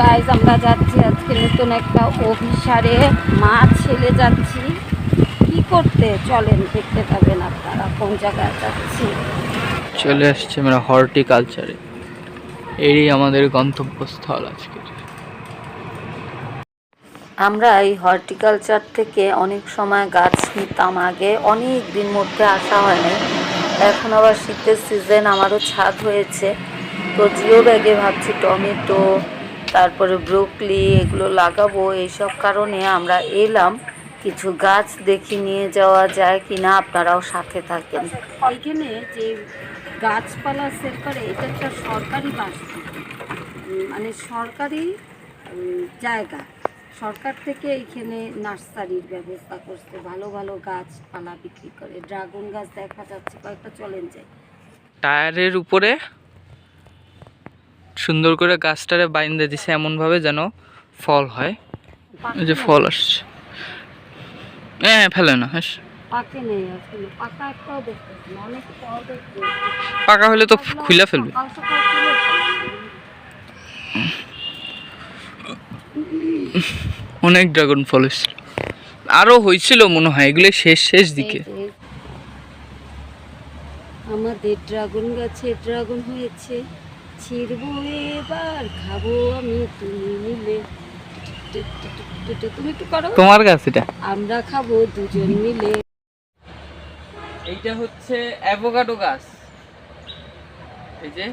Guys আমরা যাচ্ছি আজকে নতুন একটা অভিসারে। মাছ ছেলে যাচ্ছি। কি করতে? চলেন দেখতে পাবেন আপনারা কোন জায়গায় যাচ্ছি। চলে আসছে আমরা হর্টিকালচারে। এরই আমাদের গন্তব্যস্থল আজকে। আমরা এই হর্টিকালচার থেকে অনেক সময় গাছ নিতাম আগে। অনেক দিন মধ্যে আসা হয়নি। এখন আবার শীতের সিজন আমারও ছাদ হয়েছে। তো জিও ব্যাগে ভাবছি টমেটো তারপরে ব্রোকলি এগুলো লাগাবো এইসব কারণে আমরা এলাম। কিছু গাছ দেখি নিয়ে যাওয়া যায় কিনা আপনারাও সাথে থাকেন। এখানে যে গাছপালা সেট করে এটা একটা সরকারি বাস মানে সরকারি জায়গা। সরকার থেকে এখানে নার্সারির ব্যবস্থা করছে ভালো ভালো গাছপালা বিক্রি করে। ড্রাগন গাছ দেখা যাচ্ছে কয়েকটা চলেন যায় টায়ারের উপরে সুন্দর করে গাছটারে বাইন্দে দিছে এমন ভাবে যেন ফল হয়। এই যে ফল আসছে। হ্যাঁ ফেলে না হ্যাঁ পাকে হলে তো খুলে ফেলবে। অনেক ড্রাগন ফল এসেছিল আরও হয়েছিল মনে হয় এগুলো শেষ শেষ দিকে। আমাদের ড্রাগন গাছে ড্রাগন হয়েছে। ছিড়বো এবার খাব আমি তুমি মিলে। তুমি একটু করো। তোমার গাছ এটা? আমরা খাব দুজন মিলে। এইটা হচ্ছে অ্যাভোকাডো গাছ। এই যে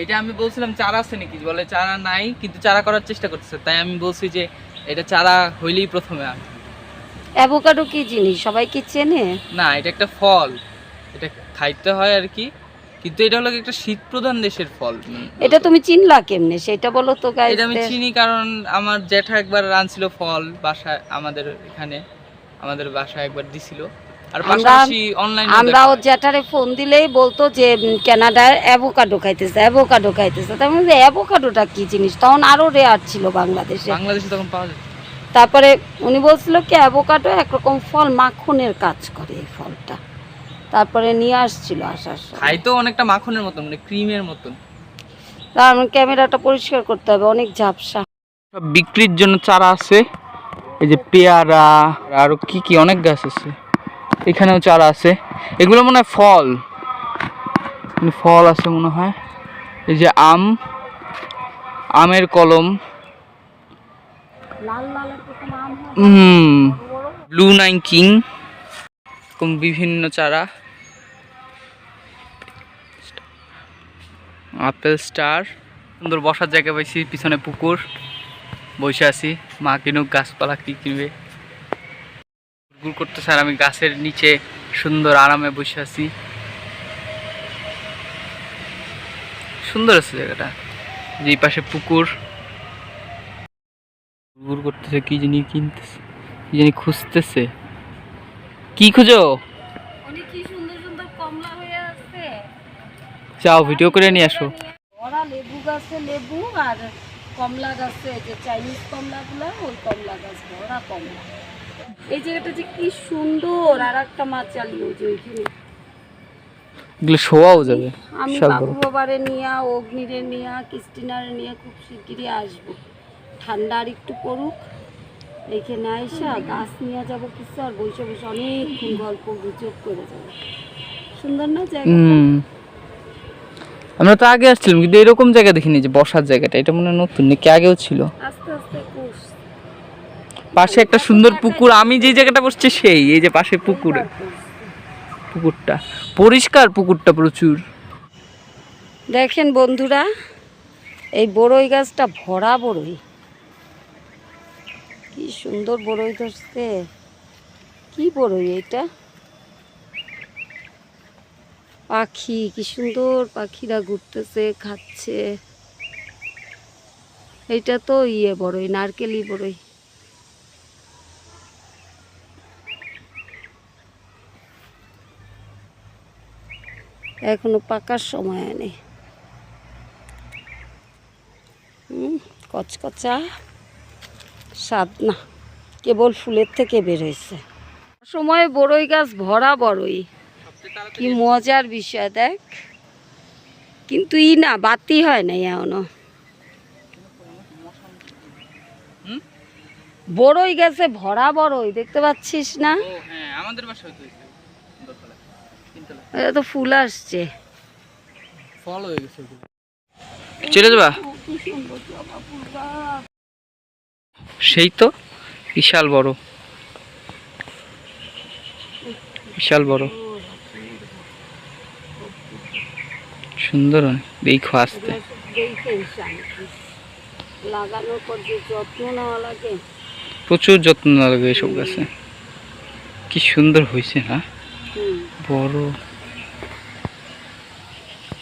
এইটা আমি বলছিলাম চারা আছে নাকি? বলে চারা নাই কিন্তু চারা করার চেষ্টা করতেছে। তাই আমি বলছি যে এটা চারা হইলেই প্রথমে আন অ্যাভোকাডো কি জিনিস? সবাই কি চেনে? না এটা একটা ফল। এটা খাইতে হয় আর কি। কিন্তু এটা হলো একটা শীত প্রধান দেশের ফল। এটা তুমি চিনলা কেমনে? সেটা বলো তো গাইজ এটা আমি চিনি কারণ আমার জ্যাঠা একবার রানছিল ফল বাসায় আমাদের এখানে আমাদের বাসায় একবার দিছিল। আর পাশাপাশি অনলাইন আমরা ও জ্যাঠারে ফোন দিলেই বলতো যে কানাডার অ্যাভোকাডো খাইতেছে অ্যাভোকাডো খাইতেছে। তার মধ্যে অ্যাভোকাডোটা কি জিনিস? তখন আরও রেয়ার ছিল বাংলাদেশে। বাংলাদেশে তখন পাওয়া যায়। তারপরে উনি বলছিল কি অ্যাভোকাডো একরকম ফল মাখনের কাজ করে এই ফলটা। তারপরে নিয়ে আসছিল আসার সময়। খাইতেও অনেকটা মাখনের মতন মানে ক্রিমের মতন। তার ক্যামেরাটা পরিষ্কার করতে হবে অনেক ঝাপসা। সব বিক্রির জন্য চারা আছে এই যে পেয়ারা আরও কি কি অনেক গাছ আছে। এখানেও চারা আছে। এগুলো মনে হয় ফল। মানে ফল আছে মনে হয়। এই যে আম আমের কলম। লাল লাল এরকম আম হুম। ব্লু নাইন কিং এরকম বিভিন্ন চারা। আপেল স্টার সুন্দর বসার জায়গা পাইছি, পিছনে পুকুর। বসে আছি, মা কিনুক, গাছপালা কি কিনবে। গুড় করতে স্যার আমি গাছের নিচে সুন্দর আরামে বসে আছি। সুন্দর আছে জায়গাটা। যে পাশে পুকুর। গুড় করতেছে, কি জানি কিনতেছে, কি জানি খুঁজতেছে। কি খুঁজো? অনেক কি সুন্দর সুন্দর কমলা হয়ে আছে। যাও ভিডিও করে নিয়ে আসো। ওরা লেবু গাছে লেবু আর কমলা গাছে যে চাইনিজ কমলাগুলো ওই কমলা গাছ ভরা কমলা। এই জায়গাটা যে কি সুন্দর আর একটা মাছ চালিয়ে যে ওইখানে। এগুলো শোয়াও যাবে আমি বাবু বাবারে নিয়ে অগ্নিরে নিয়ে ক্রিস্টিনারে নিয়ে খুব শিগগিরই আসব। ঠান্ডা আর একটু পড়ুক। এখানে আইসা গাছ নিয়ে যাব কিছু আর বসে বসে অনেকক্ষণ গল্প গুজব করে যাব। সুন্দর না জায়গা আমরা তো আগে আসছিলাম কিন্তু এরকম জায়গা দেখিনি যে বসার জায়গাটা। এটা মনে হয় নতুন নাকি আগেও ছিল? আস্তে আস্তে পাশে। একটা সুন্দর পুকুর আমি যে জায়গাটা বসছি সেই এই যে পাশে পুকুরে। পুকুরটা। পরিষ্কার পুকুরটা প্রচুর। দেখেন বন্ধুরা এই বড়ই গাছটা ভরা বড়ই। কি সুন্দর বড়ই ধরছে। কি বড়ই এটা? পাখি, কি সুন্দর পাখিরা ঘুরতেছে, খাচ্ছে। এইটা তো ইয়ে বড়ই, নারকেলই বড়ই। এখনও পাকার সময় নেই কচকচা। স্বাদ না। কেবল ফুলের থেকে বের হয়েছে। সময় বড়ই গাছ ভরা বড়ই। কি মজার বিষয় দেখ। কিন্তু ই না বাতি হয় না এখনও। হুম? বড়ই গেছে ভরা বড়ই দেখতে পাচ্ছিস না? হ্যাঁ আমাদের তো এটা ফুল আসছে। ফল হয়ে গেছে ওগুলো। চলে যাবা সেই তো বিশাল বড়। বিশাল বড়। সুন্দর দেখো আসতে। লাগানোর পর যে যত্ন নেওয়া লাগে। প্রচুর যত্ন নেওয়া লাগে এসব গাছে। কি সুন্দর হয়েছে না? বড়।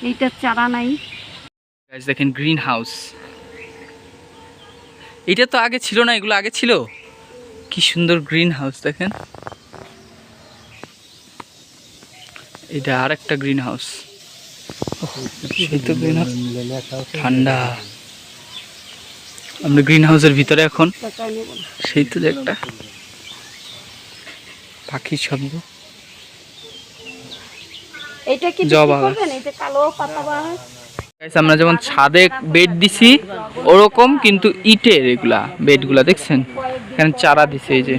এইটার চারা নাই। দেখেন গ্রিন হাউস এটা তো আগে ছিল না এগুলো আগে ছিল? কি সুন্দর গ্রিন হাউস দেখেন। এটা আর একটা গ্রিন হাউস সেই তো গ্রিন হাউস ঠান্ডা। আমরা গ্রিন হাউসের ভিতরে এখন। সেই তো একটা পাখির শব্দ এটা কি জবা কালো পাতা আমরা যেমন ছাদে বেড দিছি, ওরকম কিন্তু ইটের এগুলা বেডগুলা দেখছেন? এখানে চারা দিছে এই যে।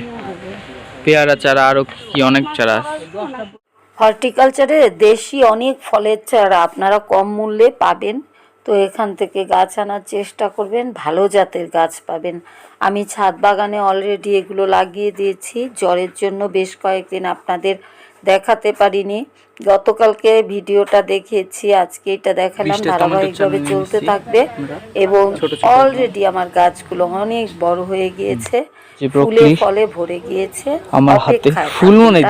পেয়ারা চারা, আরও কি অনেক চারা হর্টিকালচারে দেশি অনেক ফলের চারা আপনারা কম মূল্যে পাবেন, তো এখান থেকে গাছ আনার চেষ্টা করবেন, ভালো জাতের গাছ পাবেন। আমি ছাদ বাগানে অলরেডি এগুলো লাগিয়ে দিয়েছি, জ্বরের জন্য বেশ কয়েকদিন আপনাদের দেখাতে পারিনি। গতকালকে ভিডিওটা দেখিয়েছি আজকে এটা দেখালাম ধারাবাহিকভাবে চলতে থাকবে। এবং অলরেডি আমার গাছগুলো অনেক বড় হয়ে গিয়েছে। ফুলে ফলে ভরে গিয়েছে। আমার হাতে ফুল মনে